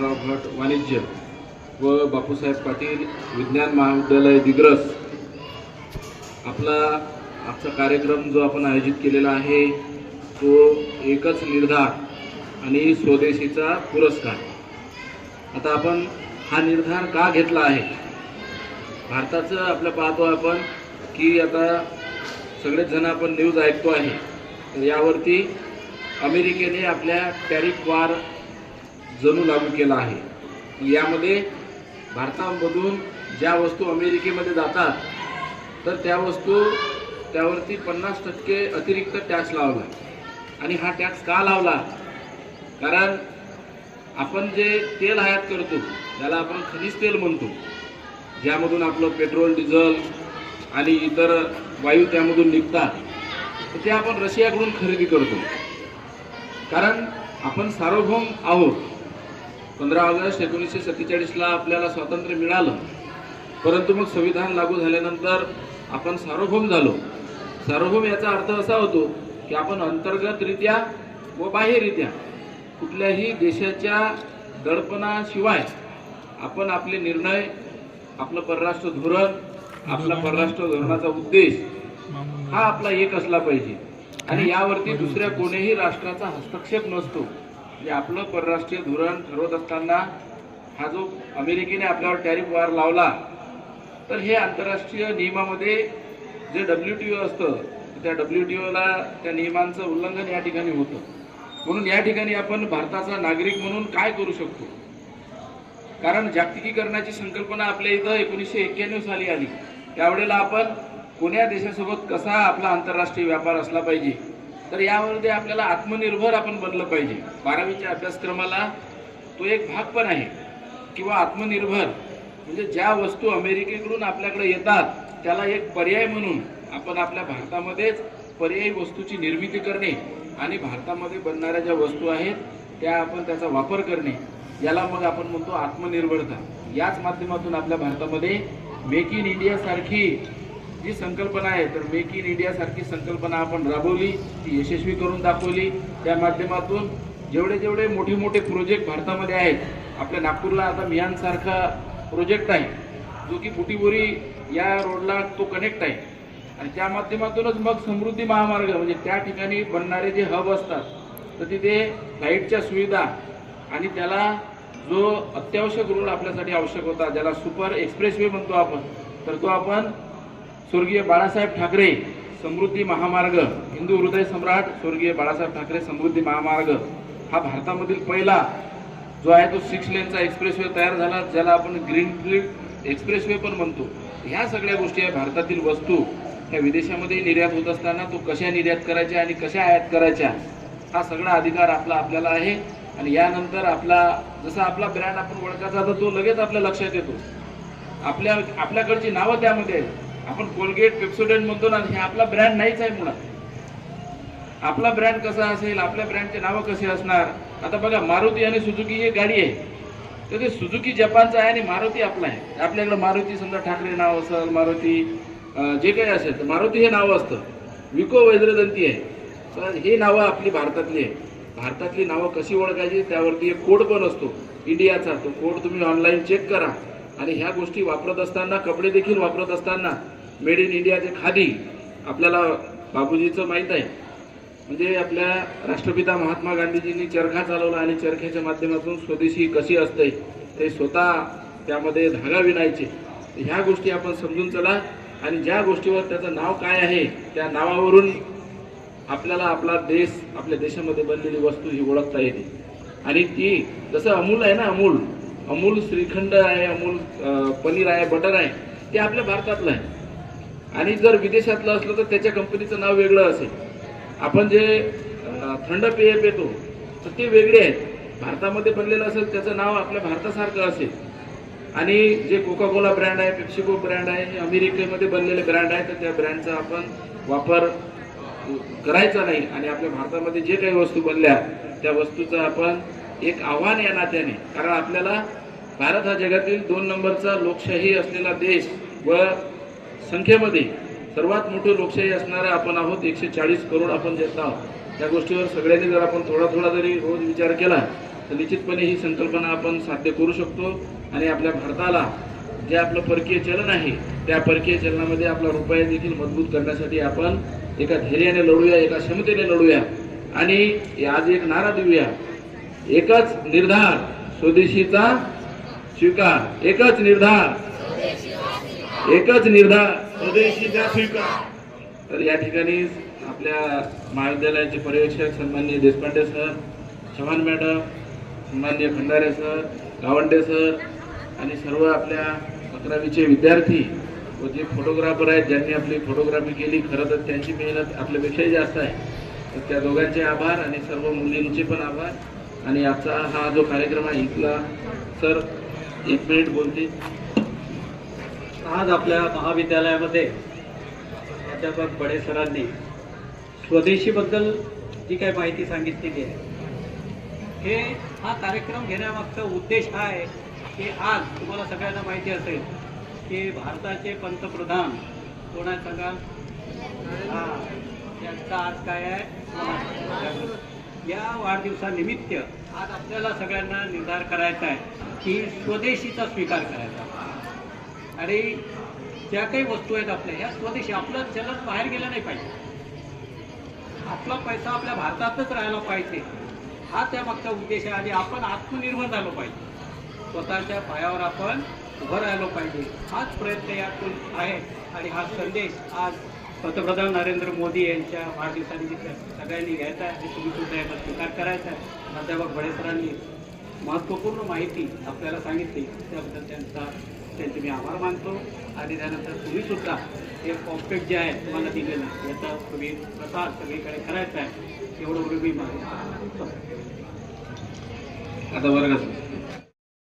नारायणराव भट वाणिज्य व बापूसाहेब पाटील विज्ञान महाविद्यालय दिग्रस. आपला आजचा कार्यक्रम जो आपण आयोजित केलेला आहे तो एकच निर्धार आणि स्वदेशीचा पुरस्कार. आता आपण हा निर्धार का घेतला आहे? भारताचं आपलं पाहतो आपण की आता सगळेच जण आपण न्यूज ऐकतो आहे. तर यावरती अमेरिकेने आपल्या टॅरिफ वार जणू लागू केला आहे. यामध्ये भारतामधून ज्या वस्तू अमेरिकेमध्ये जातात तर त्या वस्तू त्यावरती पन्नास टक्के अतिरिक्त टॅक्स लावला आणि हा टॅक्स का लावला? कारण आपण जे तेल आयात करतो त्याला आपण खनिज तेल म्हणतो ज्यामधून आपलं पेट्रोल डिझेल आणि इतर वायू त्यामधून निघतात तर ते आपण रशियाकडून खरेदी करतो. कारण आपण सार्वभौम आहोत. पंधरा ऑगस्ट एकोणीसशे सत्तेचाळीसला आपल्याला स्वातंत्र्य मिळालं. परंतु मग संविधान लागू झाल्यानंतर आपण सार्वभौम झालो. सार्वभौम याचा अर्थ असा होतो की आपण अंतर्गतरित्या व बाह्यरित्या कुठल्याही देशाच्या दडपणाशिवाय आपण आपले निर्णय आपलं परराष्ट्र धोरण आपला परराष्ट्र धोरणाचा उद्देश हा आपला एक असला पाहिजे. आणि यावरती दुसऱ्या कोणीही राष्ट्राचा हस्तक्षेप नसतो. म्हणजे आपलं परराष्ट्रीय धोरण ठरवत असताना हा जो अमेरिकेने आपल्यावर टॅरिफ वार लावला तर हे आंतरराष्ट्रीय नियमामध्ये जे डब्ल्यू टी ओ असतं त्या डब्ल्यू टी ओला त्या नियमांचं उल्लंघन या ठिकाणी होतं. म्हणून या ठिकाणी आपण भारताचा नागरिक म्हणून काय करू शकतो? कारण जागतिकीकरणाची संकल्पना आपल्या इथं एकोणीसशे एक्क्याण्णव साली आली. त्यावेळेला आपण कोण्या देशासोबत कसा आपला आंतरराष्ट्रीय व्यापार असला पाहिजे? तर यामध्ये आपल्याला आत्मनिर्भर आपण बनलं पाहिजे. बारावीच्या अभ्यासक्रमाला तो एक भाग पण आहे. किंवा आत्मनिर्भर म्हणजे ज्या वस्तू अमेरिकेकडून आपल्याकडे येतात त्याला एक पर्याय म्हणून आपण आपल्या भारतामध्येच पर्यायी वस्तूची निर्मिती करणे आणि भारतामध्ये बनणाऱ्या ज्या वस्तू आहेत त्या आपण त्याचा वापर करणे याला मग आपण म्हणतो आत्मनिर्भरता. याच माध्यमातून आपल्या भारतामध्ये मेक इन इंडियासारखी जी संकल्पना आहे तर मेक इन इंडिया सारखी संकल्पना आपण राबवली ती यशस्वी करून दाखवली. त्या माध्यमातून जेवढे जेवढे मोठे मोठे प्रोजेक्ट भारतामध्ये आहेत आपल्या नागपूरला आता मियानसारखा प्रोजेक्ट आहे जो की बुटीबोरी या रोडला तो कनेक्ट आहे. आणि त्या माध्यमातूनच मग समृद्धी महामार्ग म्हणजे त्या ठिकाणी बनणारे जे हब असतात तर तिथे लाईटच्या सुविधा आणि त्याला जो अत्यावश्यक रोड आपल्यासाठी आवश्यक होता ज्याला सुपर एक्सप्रेस वे म्हणतो आपण तर तो आपण स्वर्गीय बाळासाहेब ठाकरे समृद्धी महामार्ग हिंदू हृदय सम्राट स्वर्गीय बाळासाहेब ठाकरे समृद्धी महामार्ग. हा भारतामधील पहिला जो आहे तो सिक्स लेनचा एक्सप्रेसवे तयार झाला ज्याला आपण ग्रीनफील्ड एक्सप्रेसवे पण म्हणतो. ह्या सगळ्या गोष्टी आहे भारतातील वस्तू ह्या विदेशामध्ये निर्यात होत असताना तो कशा निर्यात करायच्या आणि कशा आयात करायच्या हा सगळा अधिकार आपला आपल्याला आहे. आणि यानंतर आपला जसा आपला ब्रँड आपण ओळखायचा तर तो लगेच आपल्या लक्षात येतो. आपल्या आपल्याकडची नावं त्यामध्ये आहेत. आपण कोलगेट पेप्सोडेंट म्हणतो ना हे आपला ब्रँड नाहीच आहे मुळात. आपला ब्रँड कसा असेल आपल्या ब्रँडचे नावं कसे असणार? आता बघा मारुती आणि सुझुकी ही गाडी आहे. तर ते सुझुकी जपानचं आहे आणि मारुती आपला आहे. आपल्याकडं मारुती समजा ठाकरे नाव असेल मारुती जे काही असेल तर मारुती हे नाव असतं. विको वैद्यदंती आहे. तर हे नावं आपली भारतातली आहे. भारतातली नावं कशी ओळखायची? त्यावरती एक कोड पण असतो. इंडियाचा तो कोड तुम्ही ऑनलाईन चेक करा. आणि ह्या गोष्टी वापरत असताना कपडे देखील वापरत असताना मेड इन इंडियाचे खादी आपल्याला बाबूजीचं माहीत आहे. म्हणजे आपल्या राष्ट्रपिता महात्मा गांधीजींनी चरखा चालवला आणि चरख्याच्या माध्यमातून स्वदेशी कशी असते ते स्वतः त्यामध्ये धागा विणायचे. ह्या गोष्टी आपण समजून चला आणि ज्या गोष्टीवर त्याचं नाव काय आहे त्या नावावरून आपल्याला आपला देश आपल्या देशामध्ये बनलेली वस्तू ही ओळखता येते. आणि ती जसं अमूल आहे ना अमूल अमूल श्रीखंड आहे अमूल पनीर आहे बटर आहे ते आपल्या भारतातलं आहे. आणि जर विदेशातलं असलं तर त्याच्या कंपनीचं नाव वेगळं असेल. आपण जे थंड पेय पेतो तर ते वेगळे आहेत. भारतामध्ये बनलेलं असेल त्याचं नाव आपल्या भारतासारखं असेल. आणि जे कोका कोला ब्रँड आहे पेप्सिको ब्रँड आहे हे अमेरिकेमध्ये बनलेले ब्रँड आहे तर त्या ब्रँडचा आपण वापर करायचा नाही. आणि आपल्या भारतामध्ये जे काही वस्तू बनल्या त्या वस्तूचं आपण एक आव्हान या नात्याने. कारण आपल्याला भारत हा जगातील दोन नंबरचा लोकशाही असलेला देश व संख्येमध्ये सर्वात मोठी लोकशाही असणारा आपण आहोत एकशे चाळीस करोड आपण देत आहोत. त्या गोष्टीवर सगळ्यांनी जर आपण थोडा थोडा जरी रोज विचार केला तर निश्चितपणे ही संकल्पना आपण साध्य करू शकतो. आणि आपल्या भारताला जे आपलं परकीय चलन आहे त्या परकीय चलनामध्ये आपला रुपया देखील मजबूत करण्यासाठी आपण एका धैर्याने लढूया एका क्षमतेने लढूया. आणि आज एक नारा देऊया. एकच निर्धार स्वदेशीचा स्वीकार. एकच निर्धार. एकच निर्धार. स्वदेशीचा स्वीकार. तर या ठिकाणी आपल्या महाविद्यालयाचे पर्यवेक्षक सन्माननीय देशपांडे सर चव्हाण मॅडम सन्माननीय खंडारे सर गावंडे सर आणि सर्व आपल्या अकरावीचे विद्यार्थी व जे फोटोग्राफर आहेत ज्यांनी आपली फोटोग्राफी केली खरं तर त्यांची मेहनत आपल्यापेक्षाही जास्त आहे. तर त्या दोघांचे आभार आणि सर्व मुलींचे पण आभार. आणि आजचा हा जो कार्यक्रम आहे इथला सर एक मिनिट बोलते आज आपल्या महाविद्यालयामध्ये प्राध्यापक बडे सरांनी स्वदेशीबद्दल जी काही माहिती सांगितलेली आहे हे हा कार्यक्रम घेण्यामागचा उद्देश हा आहे की आज तुम्हाला सगळ्यांना माहिती असेल की भारताचे पंतप्रधान कोणा सांगा? यांचा आज काय आहे? या वाढदिवसानिमित्त आज आपल्याला सगळ्यांना निर्धार करायचा आहे की स्वदेशीचा स्वीकार करायचा. आणि ज्या काही वस्तू आहेत आपल्या ह्या स्वदेशी आपलं चलन बाहेर गेलं नाही पाहिजे. आपला पैसा आपल्या भारतातच राहायला पाहिजे. हा त्यामागचा उद्देश आहे आणि आपण आत्मनिर्भर झालो पाहिजे. स्वतःच्या पायावर आपण उभं राहिलो पाहिजे. हाच प्रयत्न यातून आहे आणि हा संदेश आज पंतप्रधान नरेंद्र मोदी यांच्या वाढदिवसानिमित्त सगळ्यांनी घ्यायचा आहे आणि तुम्ही सुद्धा याचा स्वीकार करायचा आहे. प्राध्यापक बडेसरांनी महत्त्वपूर्ण माहिती आपल्याला सांगितली. त्याबद्दल त्यांचा त्यांचे मी आभार मानतो. आणि त्यानंतर तुम्ही सुद्धा हे कॉम्पेक्ट जे आहे तुम्हाला दिलेलं आहे. याचा तुम्ही प्रसार सगळीकडे करायचा आहे. एवढं मी मागतो आता वर्गात